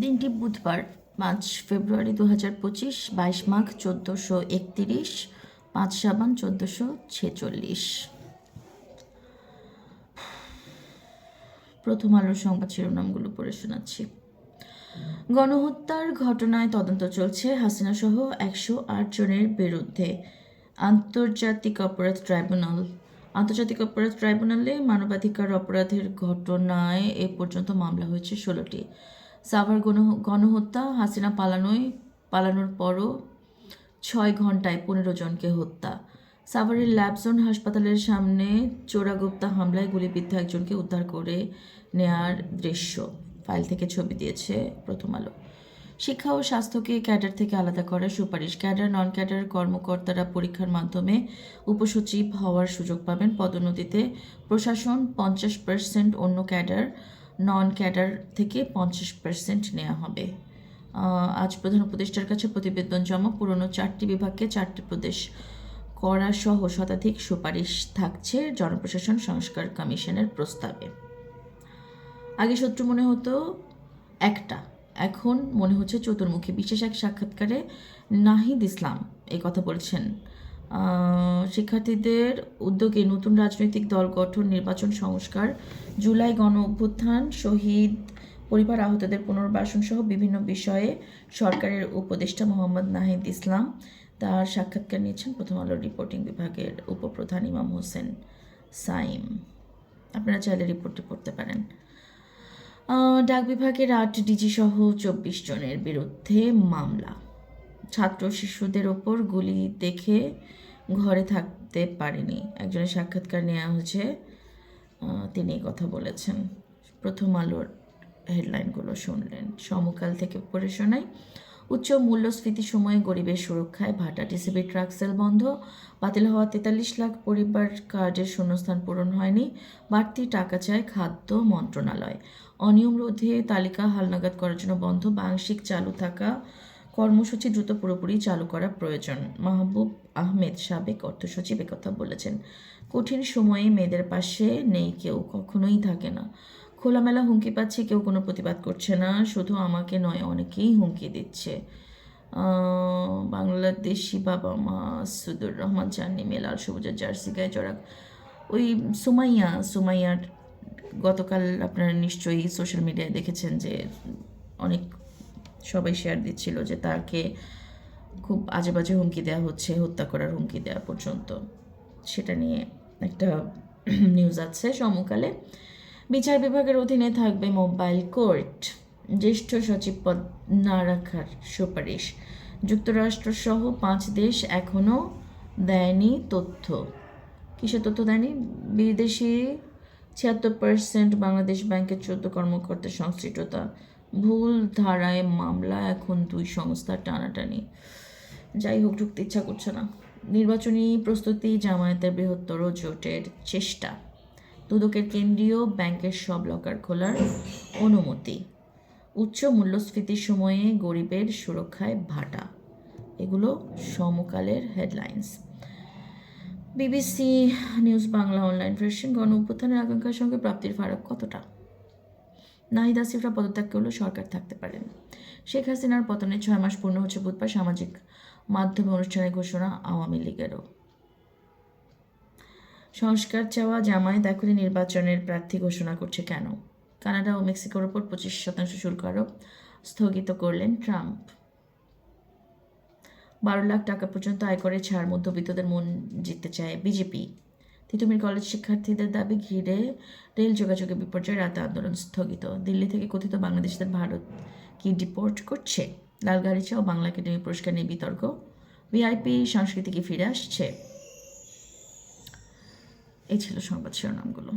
দিনটি বুধবার, পাঁচ ফেব্রুয়ারি দু হাজার পঁচিশ, বাইশ মাঘ চোদ্দোশো একতিরিশ, পাঁচ সাবান চোদ্দোশো ছেচল্লিশ। প্রথম আলোর সংবাদ শিরোনামগুলো পড়ে শোনাচ্ছি। গণহত্যার ঘটনায় তদন্ত চলছে হাসিনা সহ একশো আট জনের বিরুদ্ধে। আন্তর্জাতিক অপরাধ ট্রাইব্যুনাল। আন্তর্জাতিক অপরাধ ট্রাইব্যুনালে মানবাধিকার অপরাধের ঘটনায় এ পর্যন্ত মামলা হয়েছে ষোলোটি। সাভার গণ, গণহত্যা, হাসিনা পালানোয়, পালানোর পরও ছয় ঘন্টায় পনেরো জনকে হত্যা। সাভারের ল্যাবজোন হাসপাতালের সামনে চোরাগুপ্তা হামলায় গুলিবিদ্ধ একজনকে উদ্ধার করে নেয়ার দৃশ্য ফাইল থেকে ছবি দিয়েছে প্রথম আলো। শিক্ষা ও স্বাস্থ্যকে ক্যাডার থেকে আলাদা করার সুপারিশ। ক্যাডার নন ক্যাডার কর্মকর্তারা পরীক্ষার মাধ্যমে উপসচিব হওয়ার সুযোগ পাবেন। পদোন্নতিতে প্রশাসন পঞ্চাশ পার্সেন্ট অন্য ক্যাডার নন ক্যাডার থেকে পঞ্চাশ পার্সেন্ট নেওয়া হবে। আজ প্রধান উপদেষ্টার কাছে প্রতিবেদন জমা। পুরনো চারটি বিভাগকে চারটি প্রদেশ করা সহ শতাধিক সুপারিশ থাকছে জনপ্রশাসন সংস্কার কমিশনের প্রস্তাবে। আগে শত্রু মনে হতো একটা, এখন মনে হচ্ছে চতুর্মুখী। বিশেষ এক সাক্ষাৎকারে নাহিদ ইসলাম এই কথা বলছেন। শিক্ষার্থীদের উদ্যোগে নতুন রাজনৈতিক দল গঠন, নির্বাচন সংস্কার, জুলাই গণ অভ্যুত্থান, শহীদ পরিবার আহতদের পুনর্বাসন সহ বিভিন্ন বিষয়ে সরকারের উপদেষ্টা মোহাম্মদ নাহিদ ইসলাম তার সাক্ষাৎকার নিয়েছেন প্রথম আলোর রিপোর্টিং বিভাগের উপপ্রধান ইমাম হোসেন সাইম। আপনারা চাইলে রিপোর্টটি পড়তে পারেন। ডাক বিভাগের আট ডিজি সহ চব্বিশ জনের বিরুদ্ধে মামলা। ছাত্র শিশুদের ওপর গুলি দেখে ঘরে থাকতে পারেনি। একজনের সাক্ষাৎকার নেওয়া হয়েছে তিনি কথা বলেছেন। প্রথম আলোর হেডলাইনগুলো শুনলেন। সমকাল থেকে পড়ে শোনাই উচ্চ মূল্যস্ফীতি সময়ে গরিবের সুরক্ষায় ভাটা টিসিবি ট্রাক সেল বন্ধ, বাতিল হওয়া তেতাল্লিশ লাখ পরিবার কার্ডের শূন্যস্থান পূরণ হয়নি, বাড়তি টাকা চায় খাদ্য মন্ত্রণালয়। অনিয়ম রোধে তালিকা হালনাগাদ করার জন্য বন্ধ, বাংশিক চালু থাকা কর্মসূচি দ্রুত পুরোপুরি চালু করা প্রয়োজন। মাহবুব আহমেদ সাবেক অর্থ সচিব কথা বলেছেন। কঠিন সময়ে মেয়েদের পাশে নেই কেউ, কখনোই থাকে না। খোলামেলা হুমকি পাচ্ছে, কেউ কোনো প্রতিবাদ করছে না, শুধু আমাকে নয়, অনেকেই হুমকি দিচ্ছে। বাংলাদেশি বাবা মা সুদুর রহমান চাননি মেলাল সবুজের জার্সি গায়ে জড়া ওই সুমাইয়া, সুমাইয়ার গতকাল আপনারা নিশ্চয়ই সোশ্যাল মিডিয়ায় দেখেছেন যে অনেক সবাই শেয়ার দিচ্ছিল যে তাকে খুব আজে বাজে হুমকি দেওয়া হচ্ছে, হত্যা করার হুমকি দেওয়া পর্যন্ত। সেটা নিয়ে একটা নিউজ আছে সমকালে। বিচার বিভাগের অধীনে থাকবে মোবাইল কোর্ট। জ্যেষ্ঠ সচিব পদ না রাখার সুপারিশ। যুক্তরাষ্ট্র সহ পাঁচ দেশ এখনও দেয়নি তথ্য। কিসের তথ্য দেয়নি? বিদেশি ছিয়াত্তর পার্সেন্ট বাংলাদেশ ব্যাংকের চোদ্দ কর্মকর্তার সংশ্লিষ্টতা। ভুল ধারায় মামলা, এখন দুই সংস্থার টানাটানি। যাই হোক, ঢুকতে ইচ্ছা করছে না। নির্বাচনী প্রস্তুতি জামায়াতের বৃহত্তর জোটের চেষ্টা। দুদকের কেন্দ্রীয় ব্যাংকের সব লকার খোলার অনুমতি। উচ্চ মূল্যস্ফীতির সময়ে গরিবের সুরক্ষায় ভাটা। এগুলো সমকালের headlines. BBC news Bangla online version গণ অভ্যুত্থানের আকাঙ্ক্ষার সঙ্গে প্রাপ্তির ফারাক কতটা? নাহিদ আসিফরা পদত্যাগ করলেও সরকার থাকতে পারেন। শেখ হাসিনার পতনে ছয় মাস পূর্ণ হচ্ছে বুধবার সামাজিক মাধ্যমে অনুষ্ঠানের ঘোষণা আওয়ামী লীগেরও। সংস্কার চাওয়া জামায়াত এখনই নির্বাচনের প্রার্থী ঘোষণা করছে কেন? কানাডা ও মেক্সিকোর ওপর পঁচিশ শতাংশ শুল্ক আরোপ স্থগিত করলেন ট্রাম্প। বারো লাখ টাকা পর্যন্ত আয় করে ছাড় মধ্যবিত্তদের মন জিততে চায় বিজেপি। তিতুমির কলেজ শিক্ষার্থীদের দাবি ঘিরে রেল যোগাযোগের বিপর্যয় রাতে আন্দোলন স্থগিত। দিল্লি থেকে কথিত বাংলাদেশিদের ভারত কি ডিপোর্ট করছে? লালগাড়িচা ও বাংলা একাডেমি পুরস্কার নিয়ে বিতর্ক। ভিআইপি সংস্কৃতি কি ফিরে আসছে। এই ছিল সংবাদ শিরোনামগুলো।